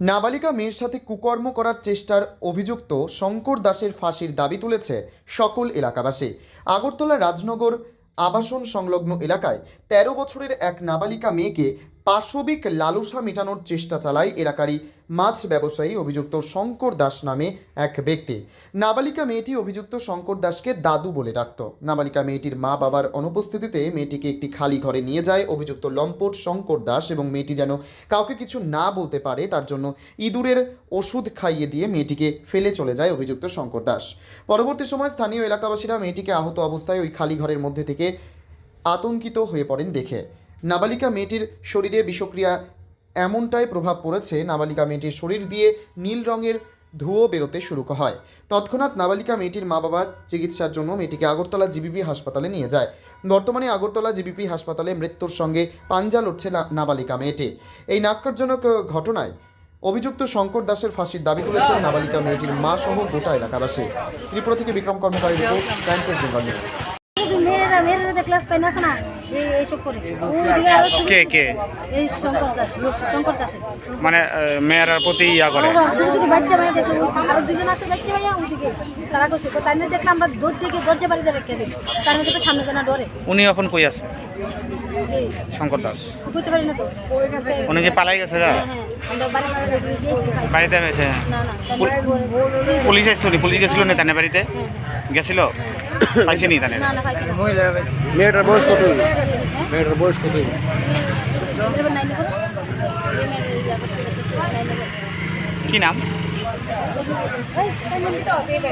নাবালিকা মেয়ের সাথে কুকর্ম করার চেষ্টার অভিযুক্ত শঙ্কর দাসের ফাঁসির দাবি তুলেছে সকল এলাকাবাসী। আগরতলা রাজনগর আবাসন সংলগ্ন এলাকায় ১৩ বছরের এক নাবালিকা মেয়েকে পাশবিক লালসা মেটানোর চেষ্টা চালায় এলাকারই মাছ ব্যবসায়ী অভিযুক্ত শঙ্কর দাস নামে এক ব্যক্তি। নাবালিকা মেয়েটি অভিযুক্ত শঙ্কর দাসকে দাদু বলে ডাকত। নাবালিকা মেয়েটির মা বাবার অনুপস্থিতিতে মেয়েটিকে একটি খালি ঘরে নিয়ে যায়। অভিযুক্ত লম্পট শঙ্কর দাস এবং মেয়েটি যেন কাউকে কিছু না বলতে পারে, তার জন্য ইঁদুরের ওষুধ খাইয়ে দিয়ে মেয়েটিকে ফেলে চলে যায় অভিযুক্ত শঙ্কর দাস। পরবর্তী সময় স্থানীয় এলাকাবাসীরা মেয়েটিকে আহত অবস্থায় ওই খালি ঘরের মধ্যে থেকে আতঙ্কিত হয়ে পড়েন দেখে। নাবালিকা মেয়েটির শরীরে বিষক্রিয়া এমনটাই প্রভাব পড়েছে নাবালিকা মেয়েটির শরীর দিয়ে নীল রঙের ধুয়ো বেরোতে শুরু হয়। তৎক্ষণাৎ নাবালিকা মেয়েটির মা বাবা চিকিৎসার জন্য মেয়েটিকে আগরতলা জিবিপি হাসপাতালে নিয়ে যায়। বর্তমানে আগরতলা জিবিপি হাসপাতালে মৃত্যুর সঙ্গে পাঞ্জা লড়ছে নাবালিকা মেয়েটি। এই নাক্কারজনক ঘটনায় অভিযুক্ত শঙ্কর দাসের ফাঁসির দাবি তুলেছেন নাবালিকা মেয়েটির মা সহ গোটা এলাকাবাসী। ত্রিপুরা থেকে Bikram কর্মকারী report time press, Bengal news. মেয়েরা মেয়েরা দেখলে তাই না না এইসব করে। ও দিয়ে আরও ছোট- কে কে? এই শঙ্কর দাস শঙ্কর দাসের। মানে আহ, মেয়েরার প্রতি ইয়া করে। বাচ্চা মেয়ে দেখল আরও দুজন আছে বাচ্চা ভাইয়া ওদিকে তারা করছে তো তাই না দেখলাম আমরা থেকে দরজা বাড়িতে রেখে দিই তার মধ্যে তো সামনে জানা ডরে। উনি এখন কই আছে? শঙ্কর দাস। বুঝতে পারি না তো। উনি কি পালাই গেছে গা? হ্যাঁ হ্যাঁ ভাই। বাড়িতে। তারপরে- পুলিশ আসতো নি পুলিশ গেছিল নি তানে বাড়িতে? গেছিল? পাইছে নি। তানে না না পাইছি না মেয়েটার বয়স কত হ্যাঁ? মেয়েটার বয়স কত এবার নাইনে করো? এই মেয়ে এই জায়গা থেকে নাইনে করো। কি নাম এই, তাই নাম তো, এই বে।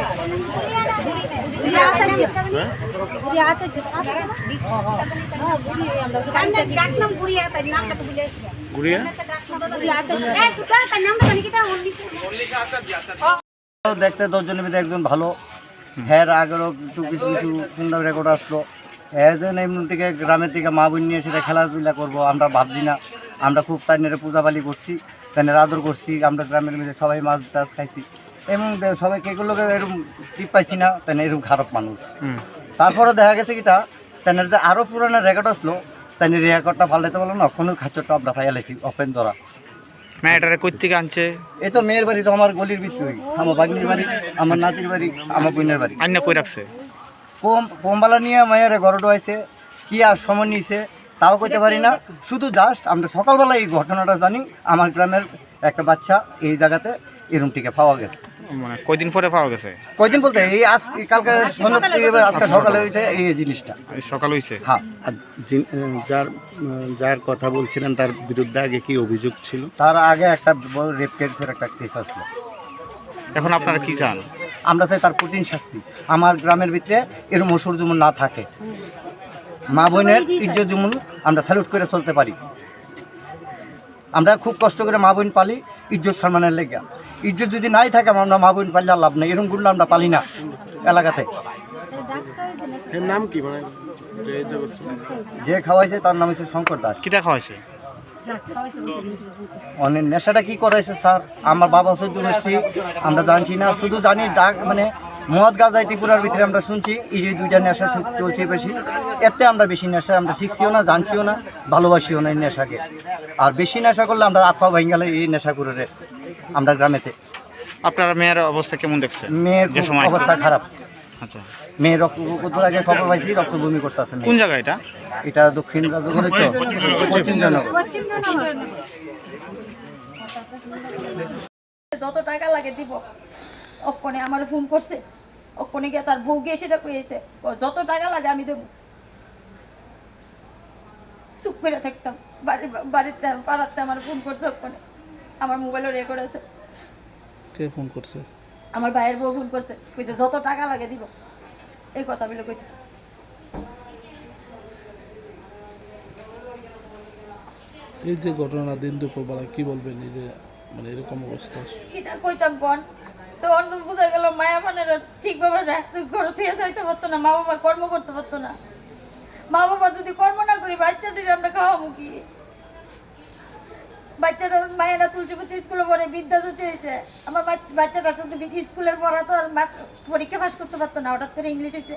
বুড়ি আচার্য। বুড়ি আচার্য। হ্যাঁ, বুড়ি আমরা ওকে ডাকতাম বুড়ি আচার্য, নামটা তো ভুলে গেছি। গুড়িয়া বুড়ি আচার্য। এই, সুতরাং তার নামটা জানি কি তার অন্য দেখতে দশজনের ভিতরে একজন ভালো হ্যাঁ আগেরও একটু কিছু কিছু সুন্দর রেকর্ড আসলো যে এমনি থেকে গ্রামের থেকে মা বোন নিয়ে সেটা খেলাধুলা করব। আমরা ভাবছি না। আমরা খুব তাইনের পূজাপালি করছি তাইনের আদর করছি। আমরা গ্রামের মধ্যে সবাই মাছ টাছ খাইছি। এবং সবাই সবাইকে এগুলোকে এরকম টিপ পাইছি না তাই এরকম খারাপ মানুষ। তারপরে দেখা গেছে কি তা তাইনের যে আরও পুরানো রেকর্ড আসলো তাইনের রেকর্ডটা ভালো ফালাইতে পারল না কোনো খাচ্চরটা আমরা ফাইয়ালাইছি অপেন ধরা। মেয়েটারে কই থেকে আনছে? এই তো মেয়ের বাড়ি তো আমার গলির ভিতরেই আমার বাগনির বাড়ি আমার নাতির বাড়ি আমার বোনের বাড়ি। আন্য কই রাখছে? পোম পোমবালা নিয়ে মায়ের ঘরে ডোয়াইছে কি আর সময় নিয়েছে তাও কইতে পারি না। শুধু জাস্ট আমরা সকালবেলা এই ঘটনাটা জানি আমার গ্রামের একটা বাচ্চা এই জায়গাতে এরম টিকে পাওয়া গেছে। মানে কয়দিন পরে পাওয়া গেছে? কয়দিন বলতে এই আজ কালকে এবার আজকে সকালে হয়েছে এই জিনিসটা। এই সকাল হইছে? হ্যাঁ। যার যার কথা বলছিলেন তার বিরুদ্ধে আগে কি অভিযোগ ছিল? তার আগে একটা রেপ কেসের একটা কেস আসলো। এখন আপনারা কি চান? আমরা চাই তার কঠিন শাস্তি। আমার গ্রামের ভিতরে এরম অসুর যেমন না থাকে। মা বোনের ইজ্জত যেমন আমরা স্যালুট করে চলতে পারি। আমরা খুব কষ্ট করে মা বোন পালি ইজ্জত সম্মানের লেগে। ইজ্জত যদি নাই থাকে আমরা মা বোন পালি আর লাভ নেই। এরকমগুলো আমরা পালি না এলাকাতে। এর নাম কি মানে যে খাওয়াইছে তার নাম হচ্ছে শঙ্কর দাস। কি দেখা হয়েছে অনেক নেশাটা কি করাইছে স্যার? আমার বাবা চৌদ্দ গোষ্ঠী আমরা জানছি না শুধু জানি ডাক মানে মদ গাজাই ত্রিপুরার ভিতরে আমরা শুনছি এই যে দুইটা নেশা চলছে বেশি। এতে আমরা বেশি নেশা আমরা শিখছিও না জানছিও না ভালোবাসিও না এই নেশাকে। আর বেশি নেশা করলে আমরা আত্মা ভাঙ্গালে এই নেশা করে আমরা গ্রামেতে। আপনার মেয়ের অবস্থা কেমন দেখছে? মেয়ের অবস্থা খারাপ। আচ্ছা। মেয়ের রক্ত কত আগে খবর পাইছি রক্ত বমি করতেছে কোন জায়গা এটা? এটা দক্ষিণ রাজ্যগড়ে তো। পশ্চিম জনগণ যত টাকা লাগে দিব অক্ষণে আমার ফোন করছে। অক্ষণে গিয়ে তার বউ গিয়ে সেটা কইছে যত টাকা লাগে আমি দেবো। চুপ করে থাকতাম। বাড়ির বাড়িতে পাড়াতে আমার ফোন করছে অক্ষণে। আমার মোবাইলে রেকর্ড আছে কে ফোন করছে? আমার ভাইয়ের বউ ফোন করছে কইছে যত টাকা লাগে দিব। এই কথা বলে কইছে। এই যে ঘটনা দিন দুপুরবেলা কি বলবেন? এই যে মানে এরকম অবস্থা। কিতা কইতাম কোন? তো অন্য বোঝা গেল মায়া মানের ঠিকভাবে ঘর থেকে যাইতে পারতো না মা বাবা কর্ম করতে পারতো না। মা বাবা যদি কর্ম না করি বাচ্চাটির আমরা খাওয়াবো কি? বাচ্চারা মায়েরা তুলছে স্কুলে পড়ে, বিদ্যা জ্যোতি হয়েছে। আমার বাচ্চাটা শুধু স্কুলের পড়া তো আর পরীক্ষা পাস করতে পারতো না, হঠাৎ করে ইংলিশ হয়েছে।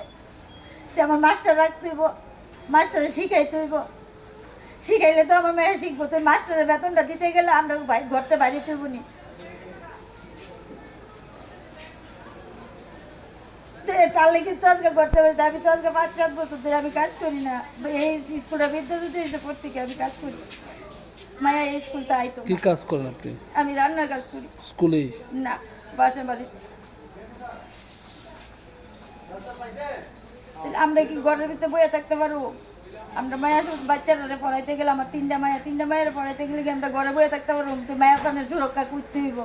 সে আমার মাস্টার রাখতে হইব মাস্টারে শিখাইতে হইব শিখাইলে তো আমার মেয়ে শিখব, তুই মাস্টারের বেতনটা দিতে গেলে আমরা ঘরতে বাইরে তুলব নি। তার লেগে তো আজকে করতে পারি আমি তো আজকে পাঁচ সাত বছর ধরে আমি কাজ করি না। এই স্কুলে বিদ্যা যদি পড়তে আমি কাজ করি। মায়া এই আইতো কি কাজ করেন আপনি? আমি রান্নার কাজ করি। স্কুলেই? না বাসা বাড়ি। আমরা কি ঘরের ভিতরে বইয়া থাকতে পারব? আমরা মায়া বাচ্চারা পড়াইতে গেলে আমার তিনটা মায়া তিনটা মায়ের পড়াইতে গেলে আমরা ঘরে বয়ে থাকতে পারব? তো মায়া কানের সুরক্ষা করতে হইব।